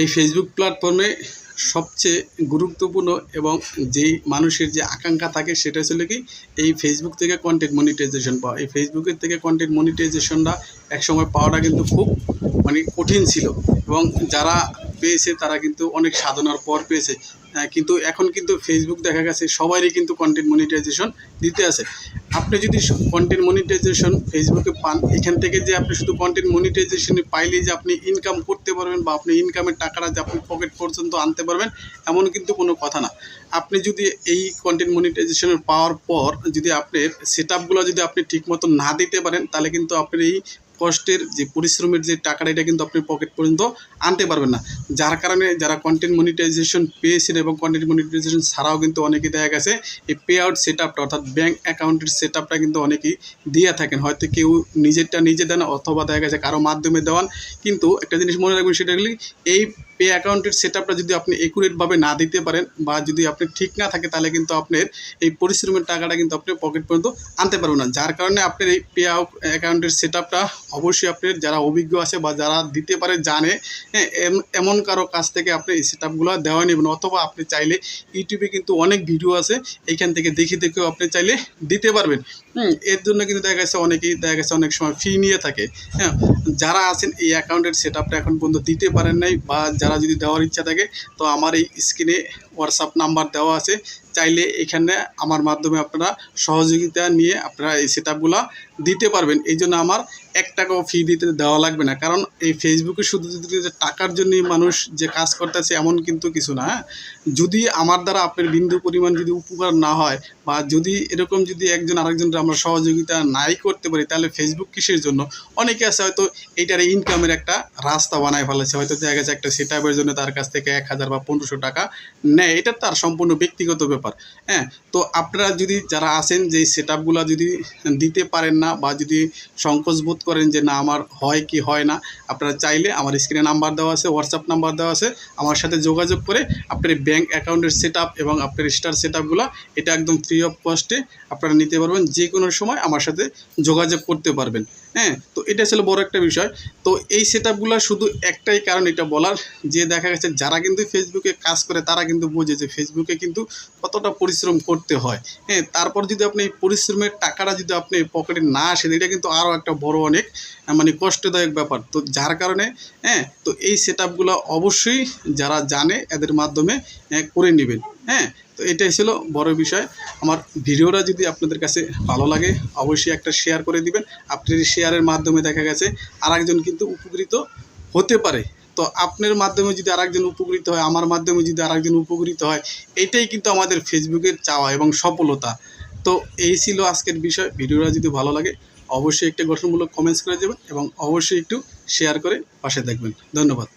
এই ফেসবুক প্ল্যাটফর্মে সবচেয়ে গুরুত্বপূর্ণ এবং যেই মানুষের যে আকাঙ্ক্ষা থাকে সেটা ছিল কি, এই ফেসবুক থেকে কন্টেন্ট মনিটাইজেশন পাওয়া। এই ফেসবুকের থেকে কন্টেন্ট মনিটাইজেশনটা একসময় পাওয়াটা কিন্তু খুব মানে কঠিন ছিল। এবং যারা পেয়েছে তারা কিন্তু অনেক সাধনার পর পেয়েছে। কিন্তু এখন কিন্তু ফেসবুক দেখা গেছে সবারই কিন্তু কন্টেন্ট মনিটাইজেশন দিতে আছে। আপনি যদি কন্টেন্ট মনিটাইজেশন ফেসবুকে পান, এখান থেকে যে আপনি শুধু কন্টেন্ট মনিটাইজেশনে পাইলেই যে আপনি ইনকাম করতে পারবেন বা আপনি ইনকামের টাকাটা যে আপনি পকেট পর্যন্ত আনতে পারবেন, এমন কিন্তু কোনো কথা না। আপনি যদি এই কন্টেন্ট মনিটাইজেশনের পাওয়ার পর যদি আপনার সেট যদি আপনি ঠিক মতো না দিতে পারেন, তাহলে কিন্তু আপনি এই কষ্টের যে পরিশ্রমের যে টাকাটা, এটা কিন্তু আপনি পকেট পর্যন্ত আনতে পারবেন না। যার কারণে যারা কন্টেন্ট মনিটাইজেশন পেয়েছেন এবং কন্টেন্ট মনিটাইজেশন ছাড়াও কিন্তু অনেকেই দেখা গেছে, এই পে আউট সেট আপটা অর্থাৎ ব্যাঙ্ক অ্যাকাউন্টের সেট আপটা কিন্তু অনেকেই দিয়ে থাকেন। হয়তো কেউ নিজেরটা নিজে দেন, অথবা দেখা গেছে কারও মাধ্যমে দেওয়ান। কিন্তু একটা জিনিস মনে রাখবেন, সেটা হলো এই পে অ্যাকাউন্টের সেট আপটা যদি আপনি একুরেটভাবে না দিতে পারেন বা যদি আপনি ঠিক না থাকে, তাহলে কিন্তু আপনার এই পরিশ্রমের টাকাটা কিন্তু আপনি পকেট পর্যন্ত আনতে পারবেন না। যার কারণে আপনার এই পে আউট অ্যাকাউন্টের সেট অবশ্যই আপনার যারা অভিজ্ঞ আছে বা যারা দিতে পারে জানে হ্যাঁ এম- এমন কারও কাছ থেকে আপনি এই সেট আপগুলো দেওয়া নেবেন অথবা আপনি চাইলে ইউটিউবে কিন্তু অনেক ভিডিও আছে, এইখান থেকে দেখে দেখেও আপনি চাইলে দিতে পারবেন। এর জন্য কিন্তু দেখা গেছে অনেকেই, দেখা গেছে অনেক সময় ফি নিয়ে থাকে হ্যাঁ যারা আছেন এই অ্যাকাউন্টের সেট আপটা এখন পর্যন্ত দিতে পারেন নাই বা যারা যদি দেওয়ার ইচ্ছা থাকে, তো আমার এই স্ক্রিনে হোয়াটসঅ্যাপ নাম্বার দেওয়া আছে, চাইলে এখানে আমার মাধ্যমে আপনারা সহযোগিতা নিয়ে আপনারা এই সেট আপগুলো দিতে পারবেন। এই জন্য আমার এক টাকাও ফি দিতে দেওয়া লাগবে না। কারণ এই ফেসবুকে শুধু টাকার জন্যই মানুষ যে কাজ করতেছে, এমন কিন্তু কিছু না হ্যাঁ? যদি আমার দ্বারা আপনার বিন্দু পরিমাণ যদি উপকার না হয় বা যদি এরকম যদি একজন আরেকজনের আমরা সহযোগিতা নাই করতে পারি, তাহলে ফেসবুক কিসের জন্য? অনেকে আছে হয়তো এইটার ইনকামের একটা রাস্তা বানায় ফেলেছে। হয়তো দেখা গেছে একটা সেট জন্য তার কাছ থেকে এক হাজার বা পনেরোশো টাকা নেয়। এটা তার সম্পূর্ণ ব্যক্তিগত ব্যাপার। হ্যাঁ তো আপনারা যদি যারা আছেন যে সেট যদি দিতে পারেন না বা যদি সংকোচ বোধ করেন যে না, আমার হয় কি হয় না, আপনারা চাইলে আমার স্ক্রিনে নাম্বার দেওয়া আছে, হোয়াটসঅ্যাপ নাম্বার দেওয়া আছে, আমার সাথে যোগাযোগ করে আপনার ব্যাঙ্ক অ্যাকাউন্টের সেট এবং আপনার স্টার সেট এটা একদম ফ্রি অফ কস্টে আপনারা নিতে পারবেন যে কোনো সময় আমার সাথে যোগাযোগ করতে পারবেন। হ্যাঁ তো এটা ছিল বড় একটা বিষয়। তো এই সেট শুধু একটাই কারণ এটা বলার যে দেখা গেছে যারা কিন্তু ফেসবুকে কাজ করে তারা কিন্তু বোঝে যে ফেসবুকে কিন্তু কতটা পরিশ্রম করতে হয়। হ্যাঁ তারপর যদি আপনি এই পরিশ্রমের টাকাটা যদি আপনি পকেটে না আসে এটা কিন্তু আরও একটা বড় অনেক মানে কষ্টদায়ক ব্যাপার। তো যার কারণে হ্যাঁ তো এই সেট অবশ্যই যারা জানে এদের মাধ্যমে আহ, করে নেবেন। হ্যাঁ তো এটাই ছিল বড় বিষয়। আমার ভিডিওটা যদি আপনাদের কাছে ভালো লাগে, অবশ্যই একটা শেয়ার করে দিবেন। আপনার শেয়ারের মাধ্যমে দেখা গেছে আরেকজন কিন্তু উপকৃত হতে পারে। তো আপনার মাধ্যমে যদি আরেকজন উপকৃত হয়, আমার মাধ্যমে যদি আরেকজন উপকৃত হয়, এটাই কিন্তু আমাদের ফেসবুকের চাওয়া এবং সফলতা। তো এই ছিল আজকের বিষয়। ভিডিওটা যদি ভালো লাগে, অবশ্যই একটা গঠনমূলক কমেন্টস করে দেবেন এবং অবশ্যই একটু শেয়ার করে পাশে দেখবেন ধন্যবাদ।